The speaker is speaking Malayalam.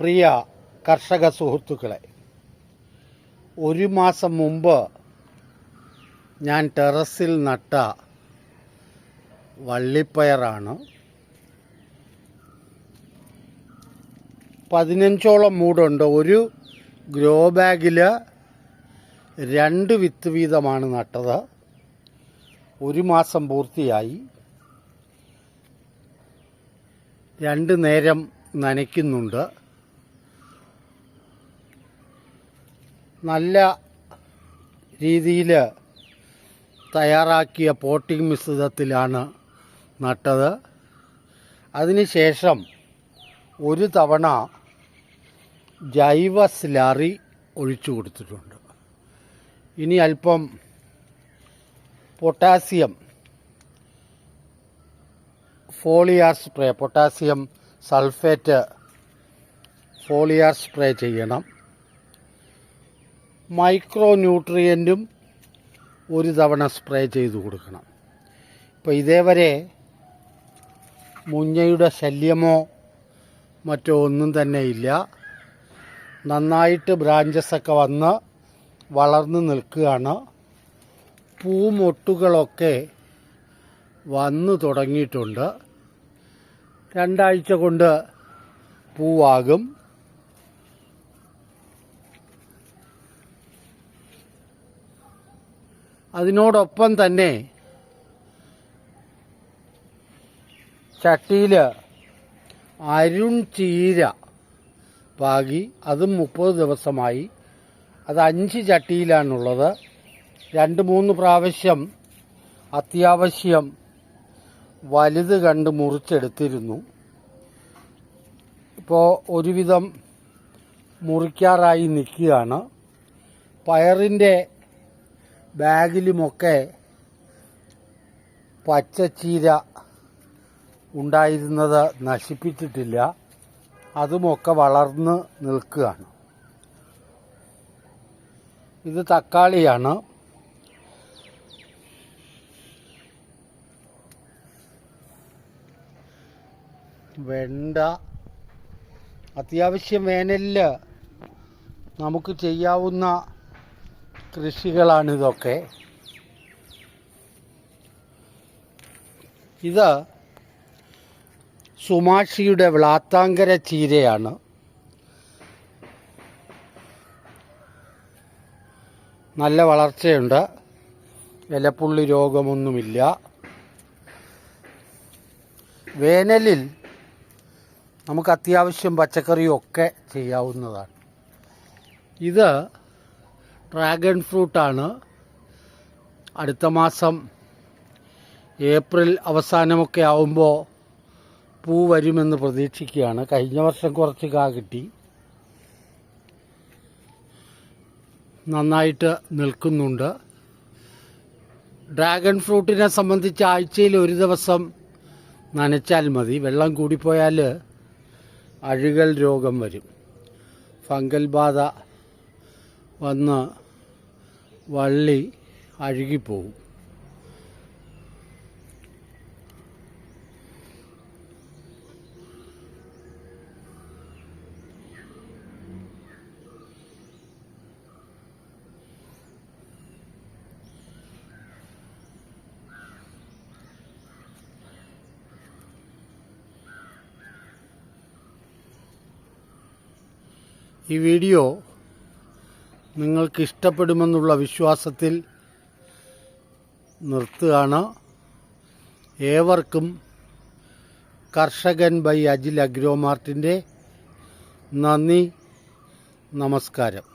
പ്രിയ കർഷക സുഹൃത്തുക്കളെ ഒരു മാസം മുമ്പ് ഞാൻ ടെറസിൽ നട്ട വള്ളിപ്പയറാണ് പതിനഞ്ചോളം മൂടുണ്ട്. ഒരു ഗ്രോ ബാഗിൽ രണ്ട് വിത്ത് വീതമാണ് നട്ടത്. ഒരു മാസം പൂർത്തിയായി. രണ്ട് നേരം നനയ്ക്കുന്നുണ്ട്. നല്ല രീതിയിൽ തയ്യാറാക്കിയ പോട്ടിംഗ് മിശ്രിതത്തിലാണ് നട്ടത്. അതിനുശേഷം ഒരു തവണ ജൈവ സ്ലാറി ഒഴിച്ചു കൊടുത്തിട്ടുണ്ട്. ഇനി അല്പം potassium foliar spray potassium sulphate foliar spray ചെയ്യണം. മൈക്രോ ന്യൂട്രിയന്റും ഒരു തവണ സ്പ്രേ ചെയ്ത് കൊടുക്കണം. ഇപ്പോൾ ഇതേവരെ മുഞ്ഞയുടെ ശല്യമോ മറ്റോ ഒന്നും തന്നെ ഇല്ല. നന്നായിട്ട് ബ്രാഞ്ചസ് ഒക്കെ വന്ന് വളർന്നു നിൽക്കുകയാണ്. പൂമൊട്ടുകളൊക്കെ വന്നു തുടങ്ങിയിട്ടുണ്ട്. രണ്ടാഴ്ച കൊണ്ട് പൂവാകും. അതിനോടൊപ്പം തന്നെ ചട്ടിയിൽ അരുൺ ചീര പാകി അതും മുപ്പത് ദിവസമായി. അത് അഞ്ച് ചട്ടിയിലാണുള്ളത്. രണ്ട് മൂന്ന് പ്രാവശ്യം അത്യാവശ്യം വലുത് കണ്ട് മുറിച്ചെടുത്തിരുന്നു. ഇപ്പോൾ ഒരുവിധം മുറിക്കാറായി നിൽക്കുകയാണ്. പയറിന്റെ ബാഗിലുമൊക്കെ പച്ചച്ചീര ഉണ്ടായിരുന്നത് നശിപ്പിച്ചിട്ടില്ല. അതുമൊക്കെ വളർന്ന് നിൽക്കുകയാണ്. ഇത് തക്കാളിയാണ്. വെണ്ട. അത്യാവശ്യം വേനലിൽ നമുക്ക് ചെയ്യാവുന്ന കൃഷികളാണിതൊക്കെ. ഇത് സുമാഷിയുടെ വ്ളാത്താങ്കര ചീരയാണ്. നല്ല വളർച്ചയുണ്ട്. ഇലപ്പുള്ളി രോഗമൊന്നുമില്ല. വേനലിൽ നമുക്ക് അത്യാവശ്യം പച്ചക്കറിയൊക്കെ ചെയ്യാവുന്നതാണ്. ഇത് ഡ്രാഗൺ ഫ്രൂട്ടാണ്. അടുത്ത മാസം ഏപ്രിൽ അവസാനമൊക്കെ ആവുമ്പോൾ പൂ വരുമെന്ന് പ്രതീക്ഷിക്കുകയാണ്. കഴിഞ്ഞ വർഷം കുറച്ച് കാ കിട്ടി. നന്നായിട്ട് നിൽക്കുന്നുണ്ട്. ഡ്രാഗൺ ഫ്രൂട്ടിനെ സംബന്ധിച്ച് ആഴ്ചയിൽ ഒരു ദിവസം നനച്ചാൽ മതി. വെള്ളം കൂടിപ്പോയാൽ അഴുകൽ രോഗം വരും. ഫംഗൽ ബാധ വന്ന് വള്ളി അഴുകിപ്പോവും. ഈ വീഡിയോ നിങ്ങൾക്ക് ഇഷ്ടപ്പെടുമെന്നുള്ള വിശ്വാസത്തിൽ നിർത്തുകയാണ്. ഏവർക്കും കർഷകൻ ബൈ അജിൽ അഗ്രോമാർട്ടിന്റെ നന്ദി നമസ്കാരം.